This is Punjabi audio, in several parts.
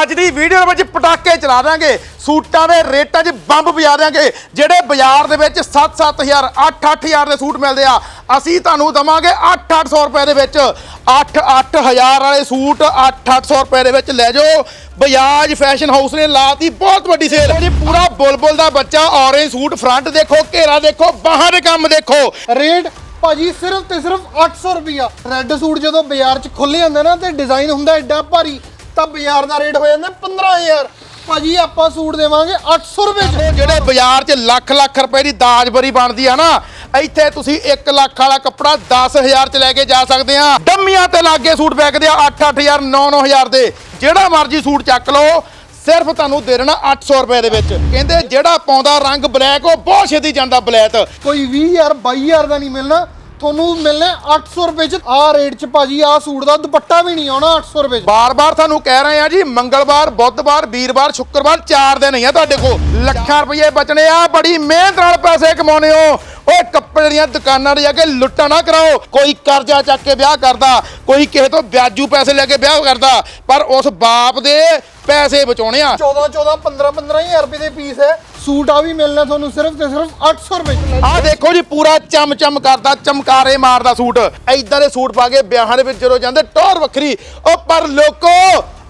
ਅੱਜ ਦੀ ਵੀਡੀਓ ਵਿੱਚ ਪਟਾਕੇ ਚਲਾ ਦਾਂਗੇ ਸੂਟਾਂ ਦੇ ਰੇਟਾਂ 'ਚ ਬੰਬ ਵਜਾ ਦਾਂਗੇ ਜਿਹੜੇ ਬਾਜ਼ਾਰ ਦੇ ਵਿੱਚ 7-7000 8-8000 ਦੇ ਸੂਟ ਮਿਲਦੇ ਆ। ਅਸੀਂ ਤੁਹਾਨੂੰ ਦਵਾਂਗੇ 8-800 ਰੁਪਏ ਦੇ ਵਿੱਚ। 8-8000 ਵਾਲੇ ਸੂਟ 8-800 ਰੁਪਏ ਦੇ ਵਿੱਚ ਲੈ ਜਾਓ। ਬਜਾਜ ਫੈਸ਼ਨ ਹਾਊਸ ਨੇ ਲਾਤੀ ਬਹੁਤ ਵੱਡੀ ਸੇਲ ਜੀ ਪੂਰਾ ਬੁਲਬੁਲ ਦਾ ਬੱਚਾ ਔਰੇਂਜ ਸੂਟ ਫਰੰਟ ਦੇਖੋ, ਘੇਰਾ ਦੇਖੋ, ਬਾਹਾਂ ਦੇ ਕੰਮ ਦੇਖੋ। ਰੇਟ ਭਾਜੀ ਸਿਰਫ ਤੇ ਸਿਰਫ 800 ਰੁਪਿਆ ਰੈੱਡ ਸੂਟ ਜਦੋਂ ਬਾਜ਼ਾਰ 'ਚ ਖੁੱਲੇ ਜਾਂਦੇ ਨਾ ਤੇ ਡਿਜ਼ਾਈਨ ਹੁੰਦਾ ਐਡਾ ਭਾਰੀ। ਤਾਂ ਬਾਜ਼ਾਰ ਦਾ ਰੇਟ ਹੋ ਜਾਂਦਾ 15000 ਭਾਜੀ ਆਪਾਂ ਸੂਟ ਦੇਵਾਂਗੇ 800 ਰੁਪਏ 'ਚ। ਜਿਹੜੇ ਬਾਜ਼ਾਰ 'ਚ ਲੱਖ ਲੱਖ ਰੁਪਏ ਦੀ ਦਾਜਬਰੀ ਬਣਦੀ ਆ ਨਾ ਇੱਥੇ ਤੁਸੀਂ 1 ਲੱਖ ਵਾਲਾ ਕੱਪੜਾ 10000 'ਚ ਲੈ ਕੇ ਜਾ ਸਕਦੇ ਆ। ਡੰਮੀਆਂ ਤੇ ਲਾਗੇ ਸੂਟ ਵਿਕਦੇ ਆ 8-8000 9-9000 ਦੇ। ਜਿਹੜਾ ਮਰਜ਼ੀ ਸੂਟ ਚੱਕ ਲਓ ਸਿਰਫ ਤੁਹਾਨੂੰ ਦੇ ਦੇਣਾ 800 ਰੁਪਏ ਦੇ ਵਿੱਚ। ਕਹਿੰਦੇ ਜਿਹੜਾ ਪਾਉਂਦਾ ਰੰਗ ਬਲੈਕ ਉਹ ਬਹੁਤ ਛੇਤੀ ਜਾਂਦਾ ਬਲੈਕ। ਕੋਈ 20000 22000 ਦਾ ਨਹੀਂ ਮਿਲਣਾ। ਤੁਹਾਨੂੰ ਮਿਲਣਾ 800 ਰੁਪਏ 'ਚ। ਆਹ ਰੇਟ 'ਚ ਭਾਜੀ ਆਹ ਸੂਟ ਦਾ ਦੁਪੱਟਾ ਵੀ ਨਹੀਂ ਆਉਣਾ 800 ਰੁਪਏ 'ਚ। ਬਾਰ-ਬਾਰ ਤੁਹਾਨੂੰ ਕਹਿ ਰਹੇ ਆ ਜੀ ਮੰਗਲਵਾਰ ਬੁੱਧਵਾਰ ਵੀਰਵਾਰ ਸ਼ੁੱਕਰਵਾਰ 4 ਦਿਨ ਹੀ ਆ ਤੁਹਾਡੇ ਕੋਲ। ਲੱਖਾਂ ਰੁਪਏ ਬਚਣੇ ਆ ਬੜੀ ਮਿਹਨਤ ਨਾਲ ਪੈਸੇ ਕਮਾਉਣੇ ਹੋ। ਓਏ ਕੱਪੜੇ ਦੀਆਂ ਦੁਕਾਨਾਂ 'ਤੇ ਜਾ ਕੇ ਲੁੱਟਾ ਨਾ ਕਰਾਓ। ਕੋਈ ਕਰਜ਼ਾ ਚੱਕ ਕੇ ਵਿਆਹ ਕਰਦਾ ਕੋਈ ਕਿਸੇ ਤੋਂ ਵਿਆਜੂ ਪੈਸੇ ਲੈ ਕੇ ਵਿਆਹ ਕਰਦਾ ਪਰ ਉਸ ਬਾਪ ਦੇ ਪੈਸੇ ਬਚਾਉਣੇ ਆ। 14 14 15 15000 ਰੁਪਏ ਦੇ ਪੀਸ ਹੈ। ਸੂਟ ਆ ਵੀ ਮਿਲਣਾ ਤੁਹਾਨੂੰ ਸਿਰਫ ਤੇ ਸਿਰਫ 800 ਰੁਪਏ ਆਹ ਦੇਖੋ ਜੀ ਪੂਰਾ ਚਮ ਚਮ ਕਰਦਾ ਚਮਕਾਰੇ ਮਾਰਦਾ ਸੂਟ। ਐਦਾਂ ਦੇ ਸੂਟ ਪਾ ਕੇ ਵਿਆਹਾਂ ਦੇ ਵਿੱਚ ਜਦੋਂ ਜਾਂਦੇ ਟੌਰ ਵੱਖਰੀ। ਉਹ ਪਰ ਲੋਕੋ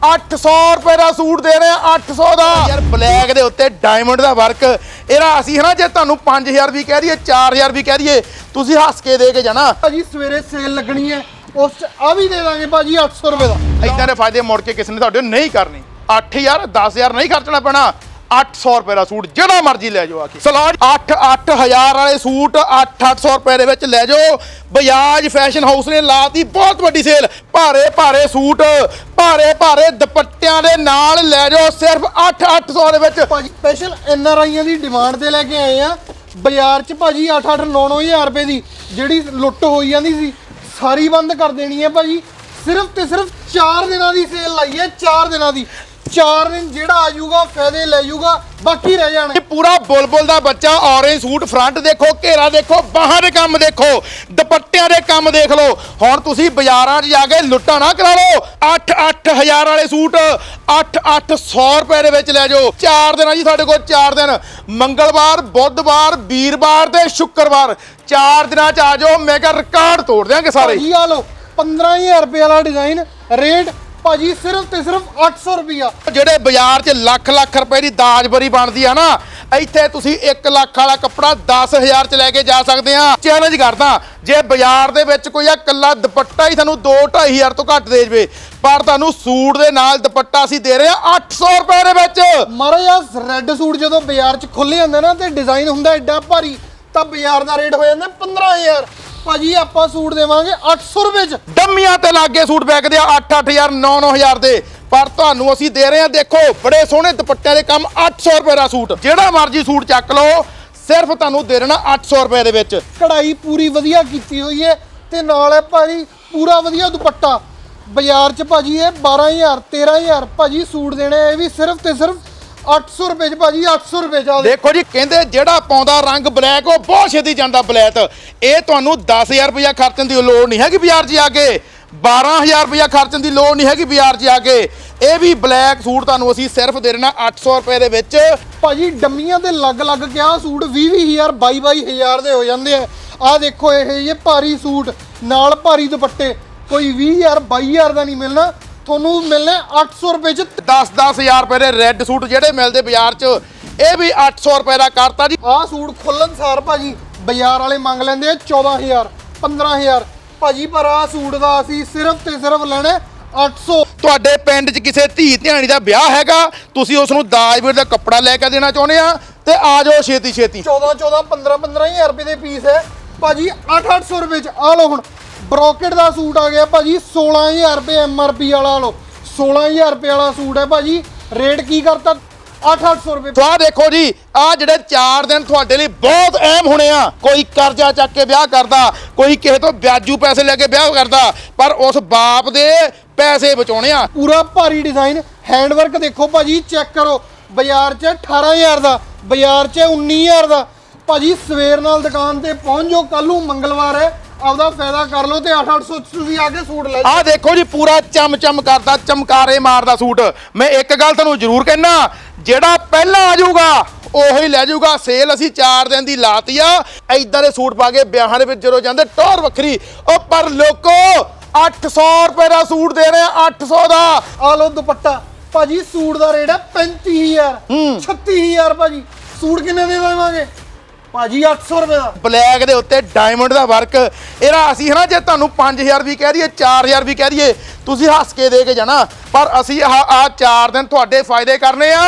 800 ਰੁਪਏ ਦਾ ਸੂਟ ਦੇ ਰਹੇ ਆ 800 ਦਾ। ਯਾਰ ਬਲੈਕ ਦੇ ਉੱਤੇ ਡਾਇਮੰਡ ਦਾ ਵਰਕ ਇਹਦਾ ਅਸੀਂ ਹਨਾ ਜੇ ਤੁਹਾਨੂੰ 5000 ਵੀ ਕਹਿ ਦਈਏ 4000 ਵੀ ਕਹਿ ਦਈਏ ਤੁਸੀਂ ਹੱਸ ਕੇ ਦੇ ਕੇ ਜਾਣਾ। ਭਾਜੀ ਸਵੇਰੇ ਸੇਲ ਲੱਗਣੀ ਹੈ ਉਸ 'ਚ ਆ ਵੀ ਦੇ ਦਾਂਗੇ ਭਾਜੀ 800 ਰੁਪਏ ਦਾ। ਐਦਾਂ ਦੇ ਫਾਇਦੇ ਮੁੜ ਕੇ ਕਿਸੇ ਨੇ ਤੁਹਾਡੇ ਨਹੀਂ ਕਰਨੀ। 8000 10000 ਨਹੀਂ ਖਰਚਣਾ ਪੈਣਾ। 800 ਰੁਪਏ ਦਾ ਸੂਟ ਜਿਹੜਾ ਮਰਜ਼ੀ ਲੈ ਜਾਓ ਆ ਕੇ। ਸਲਾਜ 8 8000 ਵਾਲੇ ਸੂਟ 8 800 ਰੁਪਏ ਦੇ ਵਿੱਚ ਲੈ ਜਾਓ। ਬਜਾਜ ਫੈਸ਼ਨ ਹਾਊਸ ਨੇ ਲਾਤੀ ਬਹੁਤ ਵੱਡੀ ਸੇਲ ਭਾਰੇ ਭਾਰੇ ਸੂਟ ਭਾਰੇ ਭਾਰੇ ਦੁਪੱਟਿਆਂ ਦੇ ਨਾਲ ਲੈ ਜਾਓ ਸਿਰਫ 8 800 ਦੇ ਵਿੱਚ। ਭਾਜੀ ਸਪੈਸ਼ਲ ਐਨ ਆਰ ਆਈਆਂ ਦੀ ਡਿਮਾਂਡ ਤੇ ਲੈ ਕੇ ਆਏ ਆ। ਬਾਜ਼ਾਰ 'ਚ ਭਾਜੀ 8 8 9 9000 ਰੁਪਏ ਦੀ ਜਿਹੜੀ ਲੁੱਟ ਹੋਈ ਜਾਂਦੀ ਸੀ ਸਾਰੀ ਬੰਦ ਕਰ ਦੇਣੀ ਹੈ ਭਾਜੀ। ਸਿਰਫ ਤੇ ਸਿਰਫ 4 ਦਿਨਾਂ ਦੀ ਸੇਲ ਲਾਈ ਹੈ 4 ਦਿਨਾਂ ਦੀ। 4 ਦਿਨ ਜਿਹੜਾ ਆ ਜਾਊਗਾ ਫਾਇਦੇ ਲੈ ਜਾਊਗਾ ਬਾਕੀ ਰਹਿ ਜਾਣੇ। ਇਹ ਪੂਰਾ ਬੁਲਬੁਲ ਦਾ ਬੱਚਾ ਔਰੇਂਜ ਸੂਟ ਫਰੰਟ ਦੇਖੋ ਘੇਰਾ ਦੇਖੋ ਬਾਹਾਂ ਦੇ ਕੰਮ ਦੇਖੋ ਦੁਪੱਟਿਆਂ ਦੇ ਕੰਮ ਦੇਖ ਲਓ। ਹੁਣ ਤੁਸੀਂ ਬਾਜ਼ਾਰਾਂ 'ਚ ਜਾ ਕੇ ਲੁੱਟਾ ਨਾ ਕਰਾ ਲਓ। 8 8000 ਵਾਲੇ ਸੂਟ 8 800 ਰੁਪਏ ਦੇ ਵਿੱਚ ਲੈ ਜਾਓ। 4 ਦਿਨ ਆ ਜੀ ਸਾਡੇ ਕੋਲ 4 ਦਿਨ। ਮੰਗਲਵਾਰ ਬੁੱਧਵਾਰ ਵੀਰਵਾਰ ਤੇ ਸ਼ੁੱਕਰਵਾਰ। 4 ਦਿਨਾਂ 'ਚ ਆ ਜਾਓ। ਮੈਗਾ ਰਿਕਾਰਡ ਤੋੜ ਦਿਆਂਗੇ ਸਾਰੇ। ਭਾਜੀ ਆ ਲਓ 15000 ਰੁਪਏ ਵਾਲਾ ਡਿਜ਼ਾਈਨ ਰੇਟ ਭਾਜੀ ਸਿਰਫ ਤੇ ਸਿਰਫ 800 ਰੁਪਿਆ ਜਿਹੜੇ ਬਾਜ਼ਾਰ 'ਚ ਲੱਖ ਲੱਖ ਰੁਪਏ ਦੀ ਦਾਜਬਰੀ ਬਣਦੀ ਆ ਨਾ ਇੱਥੇ ਤੁਸੀਂ 1 ਲੱਖ ਵਾਲਾ ਕੱਪੜਾ 10000 'ਚ ਲੈ ਕੇ ਜਾ ਸਕਦੇ ਆ। ਚੈਲੰਜ ਕਰਦਾ ਜੇ ਬਾਜ਼ਾਰ ਦੇ ਵਿੱਚ ਕੋਈ ਆ ਕੱਲਾ ਦੁਪੱਟਾ ਹੀ ਤੁਹਾਨੂੰ 2-2500 ਤੋਂ ਘੱਟ ਦੇ ਜਵੇ ਪਰ ਤੁਹਾਨੂੰ ਸੂਟ ਦੇ ਨਾਲ ਦੁਪੱਟਾ ਅਸੀਂ ਦੇ ਰਹੇ ਆ 800 ਰੁਪਏ ਦੇ ਵਿੱਚ। ਮਹਾਰਾਜ ਰੈੱਡ ਸੂਟ ਜਦੋਂ ਬਾਜ਼ਾਰ 'ਚ ਖੁੱਲੇ ਜਾਂਦੇ ਨਾ ਤੇ ਡਿਜ਼ਾਈਨ ਹੁੰਦਾ ਐਡਾ ਭਾਰੀ ਤਾਂ ਬਾਜ਼ਾਰ ਦਾ ਰੇਟ ਹੋ ਜਾਂਦਾ 15000 ਭਾਜੀ ਆਪਾਂ ਸੂਟ ਦੇਵਾਂਗੇ 800 ਰੁਪਏ 'ਚ। ਡੰਮੀਆਂ ਤੇ ਲਾਗੇ ਸੂਟ ਵਿਕਦੇ ਆ 8-8000 9-9000 ਦੇ। ਪਰ ਤੁਹਾਨੂੰ ਅਸੀਂ ਦੇ ਰਹੇ ਆ ਦੇਖੋ ਬੜੇ ਸੋਹਣੇ ਦੁਪੱਟਿਆਂ ਦੇ ਕੰਮ 800 ਰੁਪਏ ਦਾ ਸੂਟ। ਜਿਹੜਾ ਮਰਜ਼ੀ ਸੂਟ ਚੱਕ ਲਓ ਸਿਰਫ ਤੁਹਾਨੂੰ ਦੇ ਦੇਣਾ 800 ਰੁਪਏ ਦੇ ਵਿੱਚ। ਕਢਾਈ ਪੂਰੀ ਵਧੀਆ ਕੀਤੀ ਹੋਈ ਹੈ ਤੇ ਨਾਲ ਹੈ ਭਾਜੀ ਪੂਰਾ ਵਧੀਆ ਦੁਪੱਟਾ। ਬਾਜ਼ਾਰ 'ਚ ਭਾਜੀ ਇਹ 12000 13000 ਭਾਜੀ ਸੂਟ ਦੇਣੇ ਇਹ ਵੀ ਸਿਰਫ ਤੇ ਸਿਰਫ 800 ਰੁਪਏ 'ਚ ਭਾਜੀ 800 ਰੁਪਏ 'ਚ ਆ ਦੇ। ਦੇਖੋ ਜੀ ਕਹਿੰਦੇ ਜਿਹੜਾ ਪਾਉਂਦਾ ਰੰਗ ਬਲੈਕ ਉਹ ਬਹੁਤ ਛੇਤੀ ਜਾਂਦਾ ਬਲੈਕ। ਇਹ ਤੁਹਾਨੂੰ 10000 ਰੁਪਇਆ ਖਰਚਣ ਦੀ ਲੋੜ ਨਹੀਂ ਹੈਗੀ ਬਾਜ਼ਾਰ 'ਚ ਜਾ ਕੇ। 12000 ਰੁਪਇਆ ਖਰਚਣ ਦੀ ਲੋੜ ਨਹੀਂ ਹੈਗੀ ਬਾਜ਼ਾਰ 'ਚ ਜਾ ਕੇ। ਇਹ ਵੀ ਬਲੈਕ ਸੂਟ ਤੁਹਾਨੂੰ ਅਸੀਂ ਸਿਰਫ ਦੇ ਦੇਣਾ 800 ਰੁਪਏ ਦੇ ਵਿੱਚ। ਭਾਜੀ ਡੰਮੀਆਂ ਤੇ ਲੱਗ ਲੱਗ ਕੇ ਆਹ ਸੂਟ? 20 20000 22 22000 ਦੇ ਹੋ ਜਾਂਦੇ ਆ। ਆਹ ਦੇਖੋ ਇਹ ਇਹ ਭਾਰੀ ਸੂਟ ਨਾਲ ਭਾਰੀ ਦੁਪੱਟੇ। ਕੋਈ 20000 22000 ਦਾ ਨਹੀਂ ਮਿਲਣਾ। ਤੁਹਾਨੂੰ ਮਿਲਣਾ 800 ਰੁਪਏ 'ਚ। 10-10000 ਰੁਪਏ ਦੇ ਰੈੱਡ ਸੂਟ ਜਿਹੜੇ ਮਿਲਦੇ ਬਾਜ਼ਾਰ 'ਚ, ਇਹ ਵੀ 800 ਰੁਪਏ ਦਾ ਕਰਤਾ ਜੀ। ਆਹ ਸੂਟ ਖੁੱਲਣ ਸਾਰ ਭਾਜੀ ਬਾਜ਼ਾਰ ਵਾਲੇ ਮੰਗ ਲੈਂਦੇ ਆ 14000 15000 ਭਾਜੀ, ਪਰ ਆਹ ਸੂਟ ਦਾ ਅਸੀਂ ਸਿਰਫ ਤੇ ਸਿਰਫ ਲੈਣਾ 800 ਤੁਹਾਡੇ ਪਿੰਡ 'ਚ ਕਿਸੇ ਧੀ ਧਿਆਣੀ ਦਾ ਵਿਆਹ ਹੈਗਾ, ਤੁਸੀਂ ਉਸ ਨੂੰ ਦਾਜ ਵੀਰ ਦਾ ਕੱਪੜਾ ਲੈ ਕੇ ਦੇਣਾ ਚਾਹੁੰਦੇ ਆ ਤੇ ਆ ਜਾਓ ਛੇਤੀ ਛੇਤੀ 14 14 15 15000 ਰੁਪਏ ਦੇ ਪੀਸ ਹੈ। ਭਾਜੀ 8-800 ਰੁਪਏ 'ਚ। ਆ ਲਓ ਹੁਣ ਬ੍ਰੋਕਟ ਦਾ ਸੂਟ ਆ ਗਿਆ ਭਾਜੀ 16000 ਰੁਪਏ ਐਮਆਰਪੀ ਵਾਲਾ ਲਓ। 16000 ਰੁਪਏ ਵਾਲਾ ਸੂਟ ਹੈ ਭਾਜੀ। ਰੇਟ ਕੀ ਕਰਤਾ? 8-800 ਰੁਪਏ। ਸੋ ਆਹ ਦੇਖੋ ਜੀ ਆ ਜਿਹੜੇ 4 ਦਿਨ ਤੁਹਾਡੇ ਲਈ ਬਹੁਤ ਅਹਿਮ ਹੋਣੇ ਆ। ਕੋਈ ਕਰਜ਼ਾ ਚੱਕ ਕੇ ਵਿਆਹ ਕਰਦਾ ਕੋਈ ਕਿਸੇ ਤੋਂ ਵਿਆਜੂ ਪੈਸੇ ਲੈ ਕੇ ਵਿਆਹ ਕਰਦਾ ਪਰ ਉਸ ਬਾਪ ਦੇ ਪੈਸੇ ਬਚਾਉਣੇ ਆ। ਪੂਰਾ ਭਾਰੀ ਡਿਜ਼ਾਈਨ ਹੈਂਡਵਰਕ ਦੇਖੋ ਭਾਜੀ ਚੈੱਕ ਕਰੋ। ਬਾਜ਼ਾਰ 'ਚ 18000 ਦਾ ਬਾਜ਼ਾਰ 'ਚ 19000 ਦਾ। ਭਾਜੀ ਸਵੇਰ ਨਾਲ ਦੁਕਾਨ ਤੇ ਪਹੁੰਚ ਜਾਓ ਕੱਲ ਨੂੰ ਮੰਗਲਵਾਰ ਹੈ। ਆਪਦਾ ਫਾਇਦਾ ਕਰ ਲਓ ਤੇ 8-800 ਤੁਸੀਂ ਆ ਕੇ ਸੂਟ ਲੈ ਆਹ ਦੇਖੋ ਜੀ ਪੂਰਾ ਚਮ ਚਮ ਕਰਦਾ ਚਮਕਾਰੇ ਮਾਰਦਾ ਸੂਟ। ਮੈਂ ਇੱਕ ਗੱਲ ਤੁਹਾਨੂੰ ਜ਼ਰੂਰ ਕਹਿਣਾ ਜਿਹੜਾ ਪਹਿਲਾਂ ਆ ਜਾਊਗਾ ਉਹੀ ਲੈ ਜਾਊਗਾ। ਸੇਲ ਅਸੀਂ 4 ਦਿਨ ਦੀ ਲਾਤੀ ਆ ਐਦਾਂ ਦੇ ਸੂਟ ਪਾ ਕੇ ਵਿਆਹਾਂ ਦੇ ਵਿੱਚ ਜਦੋਂ ਜਾਂਦੇ ਟੌਰ ਵੱਖਰੀ। ਉਹ ਪਰ ਲੋਕੋ 800 ਰੁਪਏ ਦਾ ਸੂਟ ਦੇ ਰਹੇ ਆ 800 ਦਾ। ਆ ਲਓ ਦੁਪੱਟਾ। ਭਾਜੀ ਸੂਟ ਦਾ ਰੇਟ ਹੈ 35000 36000 ਭਾਜੀ। ਸੂਟ ਕਿੰਨੇ ਦੇ ਦੇਵਾਂਗੇ? ਭਾਜੀ 800 ਰੁਪਏ ਦਾ। ਬਲੈਕ ਦੇ ਉੱਤੇ ਡਾਇਮੰਡ ਦਾ ਵਰਕ ਇਹਦਾ ਅਸੀਂ ਹਨਾ ਜੇ ਤੁਹਾਨੂੰ 5000 ਵੀ ਕਹਿ ਦਈਏ 4000 ਵੀ ਕਹਿ ਦਈਏ ਤੁਸੀਂ ਹੱਸ ਕੇ ਦੇ ਕੇ ਜਾਣਾ। ਪਰ ਅਸੀਂ ਆਹ ਆ 4 ਦਿਨ ਤੁਹਾਡੇ ਫਾਇਦੇ ਕਰਨੇ ਆ।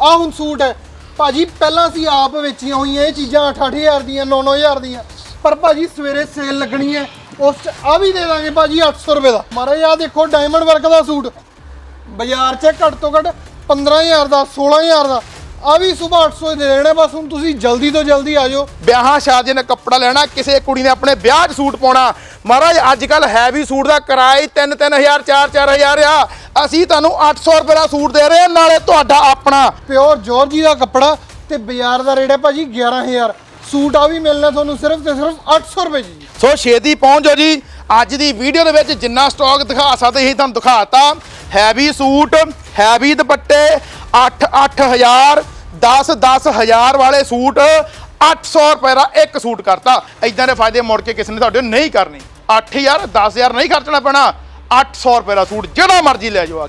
ਆ ਹੁਣ ਸੂਟ ਹੈ। ਭਾਜੀ ਪਹਿਲਾਂ ਅਸੀਂ ਆਪ ਵੇਚੀਆਂ ਹੋਈਆਂ ਇਹ ਚੀਜ਼ਾਂ 8-8000 ਦੀਆਂ 9-9000 ਦੀਆਂ। ਪਰ ਭਾਜੀ ਸਵੇਰੇ ਸੇਲ ਲੱਗਣੀ ਹੈ ਉਸ ਚ ਆ ਵੀ ਦੇ ਦਾਂਗੇ ਭਾਜੀ 800 ਰੁਪਏ ਦਾ। ਮਹਾਰਾਜ ਆ ਦੇਖੋ ਡਾਇਮੰਡ ਵਰਕ ਦਾ ਸੂਟ। ਬਾਜ਼ਾਰ 'ਚ ਘੱਟ ਤੋਂ ਘੱਟ 15000 ਦਾ 16000 ਦਾ। ਆ ਵੀ ਸਵੇਰ 800 ਦੇ ਦੇਣੇ ਬਸ ਹੁਣ ਤੁਸੀਂ ਜਲਦੀ ਤੋਂ ਜਲਦੀ ਆ ਜਾਓ। ਵਿਆਹਾਂ ਸ਼ਾਦੀਆਂ ਨੇ ਕੱਪੜਾ ਲੈਣਾ ਕਿਸੇ ਕੁੜੀ ਨੇ ਆਪਣੇ ਵਿਆਹ 'ਚ ਸੂਟ ਪਾਉਣਾ। ਮਹਾਰਾਜ ਅੱਜ ਕੱਲ ਹੈਵੀ ਸੂਟ ਦਾ ਕਿਰਾਇਆ ਹੀ 3-3000 4-4000 ਆ। ਅਸੀਂ ਤੁਹਾਨੂੰ 800 ਰੁਪਏ ਦਾ ਸੂਟ ਦੇ ਰਹੇ ਹਾਂ ਨਾਲੇ ਤੁਹਾਡਾ ਆਪਣਾ। ਪਿਓਰ ਜਾਰਜੀ ਦਾ ਕੱਪੜਾ ਤੇ ਬਾਜ਼ਾਰ ਦਾ ਰੇਟ ਹੈ ਭਾਜੀ 11000 ਸੂਟ ਆ ਵੀ ਮਿਲਣਾ ਤੁਹਾਨੂੰ ਸਿਰਫ ਤੇ ਸਿਰਫ 800 ਰੁਪਏ ਜੀ। ਸੋ ਛੇਤੀ ਪਹੁੰਚ ਜਾਓ ਜੀ। ਅੱਜ ਦੀ ਵੀਡੀਓ ਦੇ ਵਿੱਚ ਜਿੰਨਾ ਸਟਾਕ ਦਿਖਾ ਸਕਦੇ ਸੀ, ਤੁਹਾਨੂੰ ਦਿਖਾਤਾ। ਹੈਵੀ ਸੂਟ ਹੈਵੀ ਦੁਪੱਟੇ 8 8000 10 10000 ਵਾਲੇ ਸੂਟ 800 ਰੁਪਏ ਦਾ ਇੱਕ ਸੂਟ ਕਰਤਾ। ਇਦਾਂ ਦੇ ਫਾਇਦੇ ਮੁੜ ਕੇ ਕਿਸੇ ਨੇ ਤੁਹਾਡੇ ਨਹੀਂ ਕਰਨੇ। 8000 10000 ਨਹੀਂ ਖਰਚਣਾ ਪੈਣਾ। 800 ਰੁਪਏ ਦਾ ਸੂਟ ਜਿਹੜਾ ਮਰਜ਼ੀ ਲੈ ਜਾਓ ਆ ਕੇ।